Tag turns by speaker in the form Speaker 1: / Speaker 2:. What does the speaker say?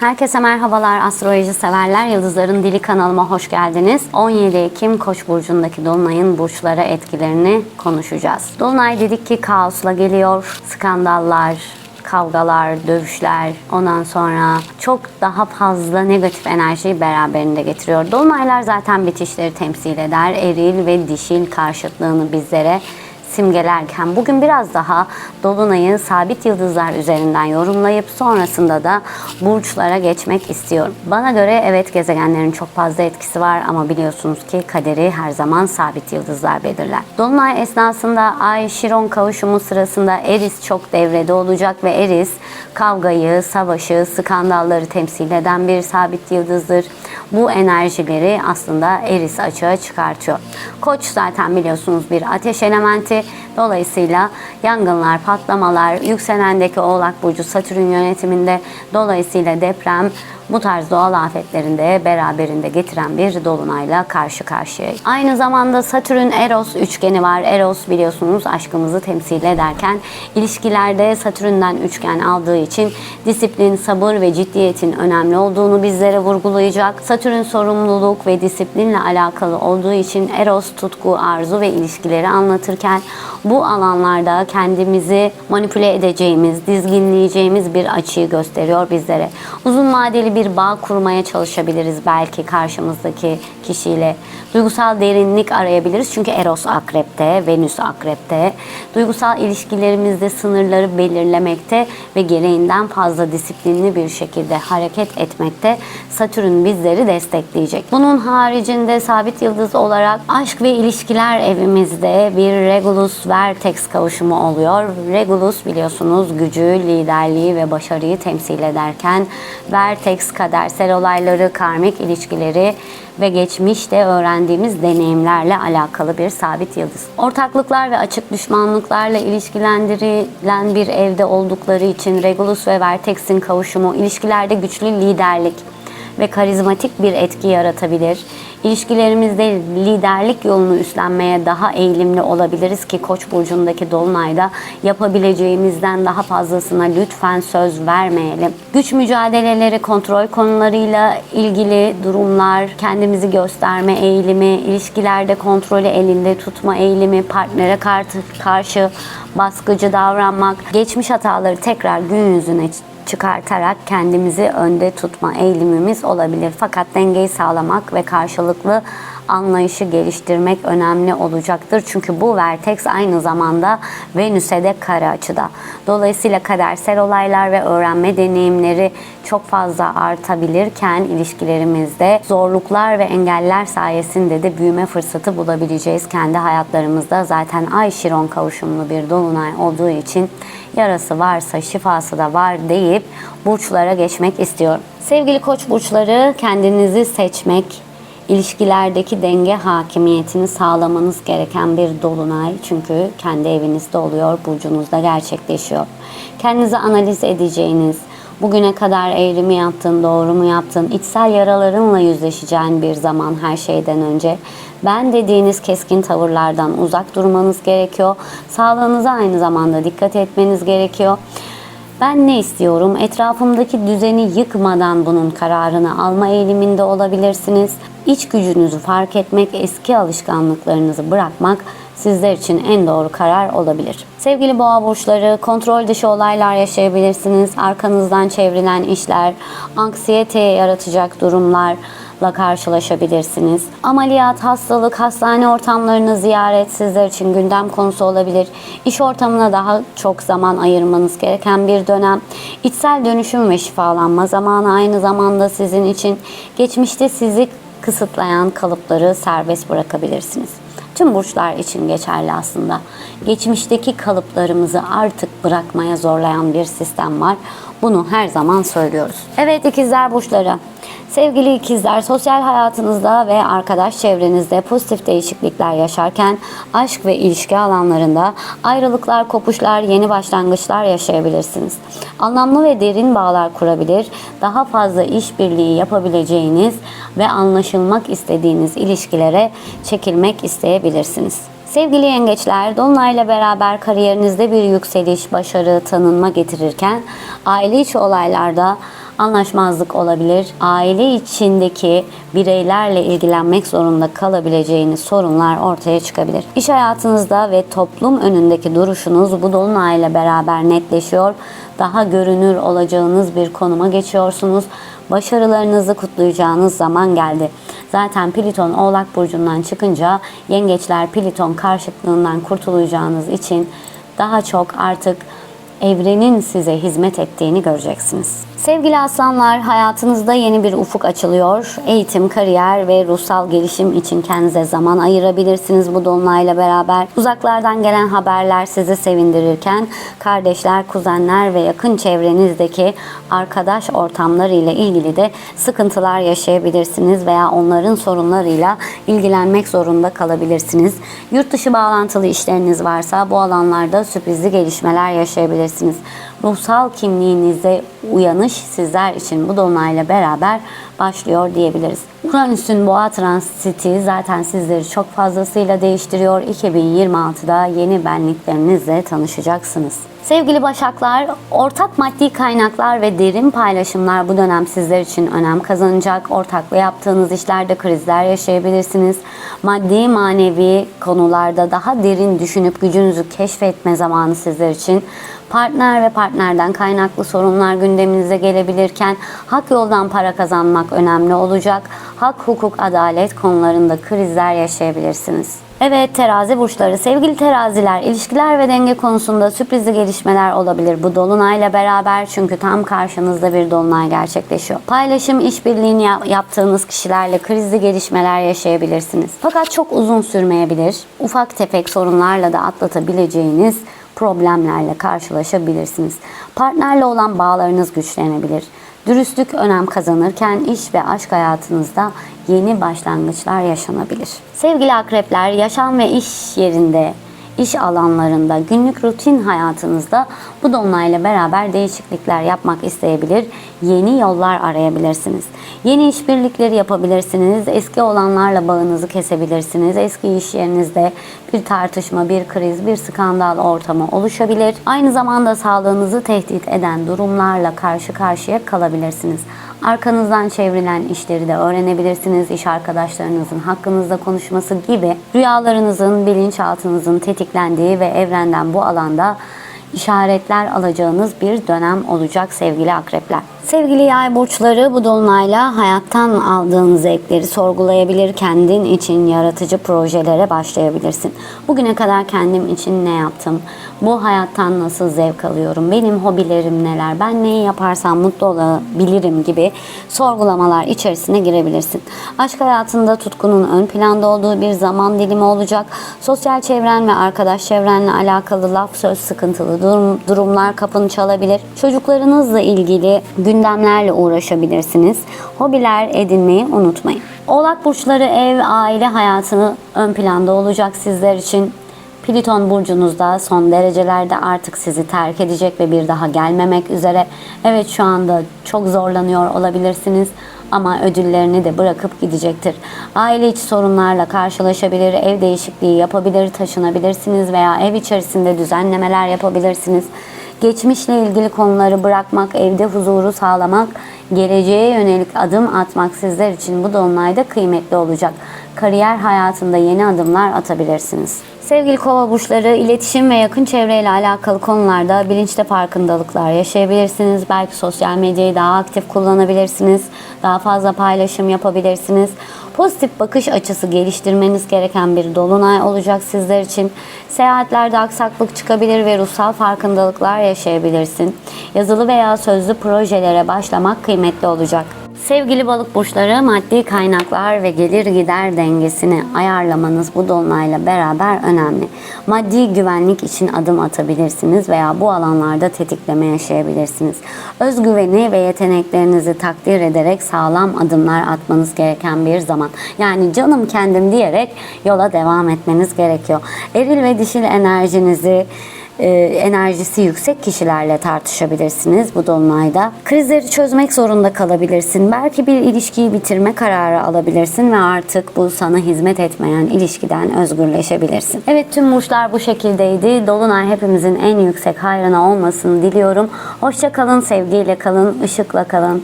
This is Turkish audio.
Speaker 1: Herkese merhabalar astroloji severler. Yıldızların Dili kanalıma hoş geldiniz. 17 Ekim Koç burcundaki dolunayın burçlara etkilerini konuşacağız. Dolunay dedik ki kaosla geliyor. Skandallar, kavgalar, dövüşler, ondan sonra çok daha fazla negatif enerjiyi beraberinde getiriyor. Dolunaylar zaten bitişleri temsil eder. Eril ve dişil karşıtlığını bizlere simgelerken bugün biraz daha Dolunay'ı sabit yıldızlar üzerinden yorumlayıp sonrasında da burçlara geçmek istiyorum. Bana göre evet gezegenlerin çok fazla etkisi var ama biliyorsunuz ki kaderi her zaman sabit yıldızlar belirler. Dolunay esnasında Ay Şiron kavuşumu sırasında Eris çok devrede olacak ve Eris kavgayı, savaşı, skandalları temsil eden bir sabit yıldızdır. Bu enerjileri aslında Eris açığa çıkartıyor. Koç zaten biliyorsunuz bir ateş elementi. que Dolayısıyla yangınlar, patlamalar, yükselendeki Oğlak Burcu Satürn yönetiminde dolayısıyla deprem bu tarz doğal afetlerinde beraberinde getiren bir dolunayla karşı karşıya. Aynı zamanda Satürn Eros üçgeni var. Eros biliyorsunuz aşkımızı temsil ederken ilişkilerde Satürn'den üçgen aldığı için disiplin, sabır ve ciddiyetin önemli olduğunu bizlere vurgulayacak. Satürn sorumluluk ve disiplinle alakalı olduğu için Eros tutku, arzu ve ilişkileri anlatırken bu alanlarda kendimizi manipüle edeceğimiz, dizginleyeceğimiz bir açıyı gösteriyor bizlere. Uzun vadeli bir bağ kurmaya çalışabiliriz belki karşımızdaki kişiyle. Duygusal derinlik arayabiliriz çünkü Eros akrepte, Venüs akrepte. Duygusal ilişkilerimizde sınırları belirlemekte ve gereğinden fazla disiplinli bir şekilde hareket etmekte Satürn bizleri destekleyecek. Bunun haricinde sabit yıldız olarak aşk ve ilişkiler evimizde bir Regulus Vertex kavuşumu oluyor. Regulus biliyorsunuz gücü, liderliği ve başarıyı temsil ederken Vertex kadersel olayları, karmik ilişkileri ve geçmişte öğrendiğimiz deneyimlerle alakalı bir sabit yıldız. Ortaklıklar ve açık düşmanlıklarla ilişkilendirilen bir evde oldukları için Regulus ve Vertex'in kavuşumu ilişkilerde güçlü liderlik ve karizmatik bir etki yaratabilir. İlişkilerimizde liderlik yolunu üstlenmeye daha eğilimli olabiliriz ki Koç burcundaki dolunayda yapabileceğimizden daha fazlasına lütfen söz vermeyelim. Güç mücadeleleri, kontrol konularıyla ilgili durumlar, kendimizi gösterme eğilimi, ilişkilerde kontrolü elinde tutma eğilimi, partnere karşı, baskıcı davranmak, geçmiş hataları tekrar gün yüzüne çıkartarak kendimizi önde tutma eğilimimiz olabilir. Fakat dengeyi sağlamak ve karşılıklı anlayışı geliştirmek önemli olacaktır. Çünkü bu vertex aynı zamanda Venüs'e de kare açıda. Dolayısıyla kadersel olaylar ve öğrenme deneyimleri çok fazla artabilirken ilişkilerimizde zorluklar ve engeller sayesinde de büyüme fırsatı bulabileceğiz kendi hayatlarımızda. Zaten Ay Şiron kavuşumlu bir dolunay olduğu için yarası varsa şifası da var deyip burçlara geçmek istiyorum. Sevgili koç burçları kendinizi seçmek, ilişkilerdeki denge hakimiyetini sağlamanız gereken bir dolunay. Çünkü kendi evinizde oluyor, burcunuzda gerçekleşiyor. Kendinizi analiz edeceğiniz, bugüne kadar eğrimi yaptın, doğru mu yaptın, içsel yaralarınla yüzleşeceğin bir zaman her şeyden önce. Ben dediğiniz keskin tavırlardan uzak durmanız gerekiyor. Sağlığınıza aynı zamanda dikkat etmeniz gerekiyor. Ben ne istiyorum? Etrafımdaki düzeni yıkmadan bunun kararını alma eğiliminde olabilirsiniz. İç gücünüzü fark etmek, eski alışkanlıklarınızı bırakmak sizler için en doğru karar olabilir. Sevgili boğa burçları, kontrol dışı olaylar yaşayabilirsiniz. Arkanızdan çevrilen işler, anksiyete yaratacak durumlar, la karşılaşabilirsiniz. Ameliyat, hastalık, hastane ortamlarını ziyaret sizler için gündem konusu olabilir. İş ortamına daha çok zaman ayırmanız gereken bir dönem. İçsel dönüşüm ve şifalanma zamanı aynı zamanda sizin için geçmişte sizi kısıtlayan kalıpları serbest bırakabilirsiniz. Tüm burçlar için geçerli aslında. Geçmişteki kalıplarımızı artık bırakmaya zorlayan bir sistem var. Bunu her zaman söylüyoruz. Evet ikizler burçları. Sevgili ikizler, sosyal hayatınızda ve arkadaş çevrenizde pozitif değişiklikler yaşarken aşk ve ilişki alanlarında ayrılıklar, kopuşlar, yeni başlangıçlar yaşayabilirsiniz. Anlamlı ve derin bağlar kurabilir, daha fazla işbirliği yapabileceğiniz ve anlaşılmak istediğiniz ilişkilere çekilmek isteyebilirsiniz. Sevgili yengeçler, Dolunay'la beraber kariyerinizde bir yükseliş, başarı, tanınma getirirken aile içi olaylarda anlaşmazlık olabilir. Aile içindeki bireylerle ilgilenmek zorunda kalabileceğiniz sorunlar ortaya çıkabilir. İş hayatınızda ve toplum önündeki duruşunuz bu dolunayla beraber netleşiyor. Daha görünür olacağınız bir konuma geçiyorsunuz. Başarılarınızı kutlayacağınız zaman geldi. Zaten Pliton Oğlak Burcu'ndan çıkınca yengeçler Pliton karşıtlığından kurtulacağınız için daha çok artık evrenin size hizmet ettiğini göreceksiniz. Sevgili aslanlar, hayatınızda yeni bir ufuk açılıyor. Eğitim, kariyer ve ruhsal gelişim için kendinize zaman ayırabilirsiniz bu dolunayla beraber. Uzaklardan gelen haberler sizi sevindirirken kardeşler, kuzenler ve yakın çevrenizdeki arkadaş ortamları ile ilgili de sıkıntılar yaşayabilirsiniz veya onların sorunlarıyla ilgilenmek zorunda kalabilirsiniz. Yurt dışı bağlantılı işleriniz varsa bu alanlarda sürprizli gelişmeler yaşayabilirsiniz ruhsal kimliğinize uyanış sizler için bu dolunayla beraber başlıyor diyebiliriz. Uranüs'ün boğa transiti zaten sizleri çok fazlasıyla değiştiriyor. 2026'da yeni benliklerinizle tanışacaksınız. Sevgili Başaklar, ortak maddi kaynaklar ve derin paylaşımlar bu dönem sizler için önem kazanacak. Ortakla yaptığınız işlerde krizler yaşayabilirsiniz. Maddi manevi konularda daha derin düşünüp gücünüzü keşfetme zamanı sizler için. Partner ve partnerden kaynaklı sorunlar gündeminize gelebilirken hak yoldan para kazanmak önemli olacak. Hak, hukuk, adalet konularında krizler yaşayabilirsiniz. Evet terazi burçları. Sevgili teraziler ilişkiler ve denge konusunda sürprizli gelişmeler olabilir bu dolunayla beraber çünkü tam karşınızda bir dolunay gerçekleşiyor. Paylaşım, işbirliğini yap- yaptığınız kişilerle krizli gelişmeler yaşayabilirsiniz. Fakat çok uzun sürmeyebilir. Ufak tefek sorunlarla da atlatabileceğiniz problemlerle karşılaşabilirsiniz. Partnerle olan bağlarınız güçlenebilir. Dürüstlük önem kazanırken iş ve aşk hayatınızda yeni başlangıçlar yaşanabilir. Sevgili akrepler, yaşam ve iş yerinde, iş alanlarında, günlük rutin hayatınızda bu dolunayla beraber değişiklikler yapmak isteyebilir, yeni yollar arayabilirsiniz. Yeni işbirlikleri yapabilirsiniz, eski olanlarla bağınızı kesebilirsiniz. Eski iş yerinizde bir tartışma, bir kriz, bir skandal ortamı oluşabilir. Aynı zamanda sağlığınızı tehdit eden durumlarla karşı karşıya kalabilirsiniz. Arkanızdan çevrilen işleri de öğrenebilirsiniz. İş arkadaşlarınızın hakkınızda konuşması gibi rüyalarınızın, bilinçaltınızın tetiklendiği ve evrenden bu alanda işaretler alacağınız bir dönem olacak sevgili akrepler. Sevgili yay burçları bu dolunayla hayattan aldığın zevkleri sorgulayabilir, kendin için yaratıcı projelere başlayabilirsin. Bugüne kadar kendim için ne yaptım? Bu hayattan nasıl zevk alıyorum? Benim hobilerim neler? Ben neyi yaparsam mutlu olabilirim gibi sorgulamalar içerisine girebilirsin. Aşk hayatında tutkunun ön planda olduğu bir zaman dilimi olacak. Sosyal çevren ve arkadaş çevrenle alakalı laf söz sıkıntılı durum, durumlar kapını çalabilir. Çocuklarınızla ilgili gündemlerle uğraşabilirsiniz. Hobiler edinmeyi unutmayın. Oğlak burçları ev, aile hayatını ön planda olacak sizler için. Pliton burcunuzda son derecelerde artık sizi terk edecek ve bir daha gelmemek üzere. Evet şu anda çok zorlanıyor olabilirsiniz ama ödüllerini de bırakıp gidecektir. Aile içi sorunlarla karşılaşabilir, ev değişikliği yapabilir, taşınabilirsiniz veya ev içerisinde düzenlemeler yapabilirsiniz. Geçmişle ilgili konuları bırakmak, evde huzuru sağlamak, geleceğe yönelik adım atmak sizler için bu dolunayda kıymetli olacak. Kariyer hayatında yeni adımlar atabilirsiniz. Sevgili kova burçları, iletişim ve yakın çevreyle alakalı konularda bilinçli farkındalıklar yaşayabilirsiniz. Belki sosyal medyayı daha aktif kullanabilirsiniz. Daha fazla paylaşım yapabilirsiniz. Pozitif bakış açısı geliştirmeniz gereken bir dolunay olacak sizler için. Seyahatlerde aksaklık çıkabilir ve ruhsal farkındalıklar yaşayabilirsin. Yazılı veya sözlü projelere başlamak kıymetli olacak. Sevgili balık burçları maddi kaynaklar ve gelir gider dengesini ayarlamanız bu dolunayla beraber önemli. Maddi güvenlik için adım atabilirsiniz veya bu alanlarda tetikleme yaşayabilirsiniz. Özgüveni ve yeteneklerinizi takdir ederek sağlam adımlar atmanız gereken bir zaman. Yani canım kendim diyerek yola devam etmeniz gerekiyor. Eril ve dişil enerjinizi e, enerjisi yüksek kişilerle tartışabilirsiniz bu dolunayda. Krizleri çözmek zorunda kalabilirsin. Belki bir ilişkiyi bitirme kararı alabilirsin ve artık bu sana hizmet etmeyen ilişkiden özgürleşebilirsin. Evet tüm burçlar bu şekildeydi. Dolunay hepimizin en yüksek hayrına olmasını diliyorum. Hoşça kalın, sevgiyle kalın, ışıkla kalın.